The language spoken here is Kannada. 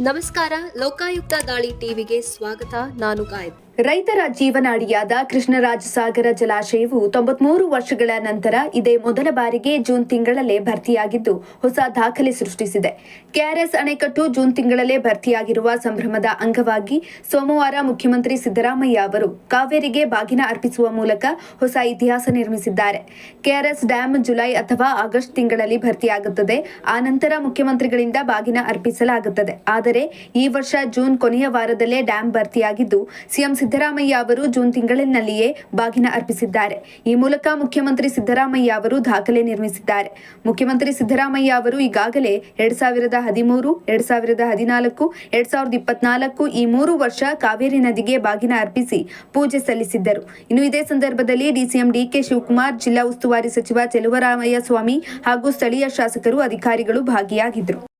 ನಮಸ್ಕಾರ ಲೋಕಾಯುಕ್ತ ದಾಳಿ ಟಿವಿಗೆ ಸ್ವಾಗತ. ನಾನು ಗಾಯತ್ ರೈತರ ಜೀವನಾಡಿಯಾದ ಕೃಷ್ಣರಾಜಸಾಗರ ಜಲಾಶಯವು ತೊಂಬತ್ಮೂರು ವರ್ಷಗಳ ನಂತರ ಇದೇ ಮೊದಲ ಬಾರಿಗೆ ಜೂನ್ ತಿಂಗಳಲ್ಲೇ ಭರ್ತಿಯಾಗಿದ್ದು ಹೊಸ ದಾಖಲೆ ಸೃಷ್ಟಿಸಿದೆ. ಕೆಆರ್ಎಸ್ ಅಣೆಕಟ್ಟು ಜೂನ್ ತಿಂಗಳಲ್ಲೇ ಭರ್ತಿಯಾಗಿರುವ ಸಂಭ್ರಮದ ಅಂಗವಾಗಿ ಸೋಮವಾರ ಮುಖ್ಯಮಂತ್ರಿ ಸಿದ್ದರಾಮಯ್ಯ ಅವರು ಕಾವೇರಿಗೆ ಬಾಗಿನ ಅರ್ಪಿಸುವ ಮೂಲಕ ಹೊಸ ಇತಿಹಾಸ ನಿರ್ಮಿಸಿದ್ದಾರೆ. ಕೆಆರ್ಎಸ್ ಡ್ಯಾಂ ಜುಲೈ ಅಥವಾ ಆಗಸ್ಟ್ ತಿಂಗಳಲ್ಲಿ ಭರ್ತಿಯಾಗುತ್ತದೆ. ಆ ನಂತರ ಮುಖ್ಯಮಂತ್ರಿಗಳಿಂದ ಬಾಗಿನ ಅರ್ಪಿಸಲಾಗುತ್ತದೆ. ಆದರೆ ಈ ವರ್ಷ ಜೂನ್ ಕೊನೆಯ ವಾರದಲ್ಲೇ ಡ್ಯಾಂ ಭರ್ತಿಯಾಗಿದ್ದು, ಸಿಎಂ ಸಿದ್ದರಾಮಯ್ಯ ಅವರು ಜೂನ್ ತಿಂಗಳಿನಲ್ಲಿಯೇ ಬಾಗಿನ ಅರ್ಪಿಸಿದ್ದಾರೆ. ಈ ಮೂಲಕ ಮುಖ್ಯಮಂತ್ರಿ ಸಿದ್ದರಾಮಯ್ಯ ಅವರು ದಾಖಲೆ ನಿರ್ಮಿಸಿದ್ದಾರೆ. ಮುಖ್ಯಮಂತ್ರಿ ಸಿದ್ದರಾಮಯ್ಯ ಅವರು ಈಗಾಗಲೇ ಎರಡ್ ಸಾವಿರದ ಹದಿಮೂರು, ಎರಡ್ ಸಾವಿರದ ಹದಿನಾಲ್ಕು, ಎರಡ್ ಸಾವಿರದ ಇಪ್ಪತ್ನಾಲ್ಕು ಈ ಮೂರು ವರ್ಷ ಕಾವೇರಿ ನದಿಗೆ ಬಾಗಿನ ಅರ್ಪಿಸಿ ಪೂಜೆ ಸಲ್ಲಿಸಿದ್ದರು. ಇನ್ನು ಇದೇ ಸಂದರ್ಭದಲ್ಲಿ ಡಿಸಿಎಂ ಡಿಕೆ ಶಿವಕುಮಾರ್, ಜಿಲ್ಲಾ ಉಸ್ತುವಾರಿ ಸಚಿವ ಚೆಲುವರಾಮಯ್ಯ ಸ್ವಾಮಿ ಹಾಗೂ ಸ್ಥಳೀಯ ಶಾಸಕರು ಅಧಿಕಾರಿಗಳು ಭಾಗಿಯಾಗಿದ್ದರು.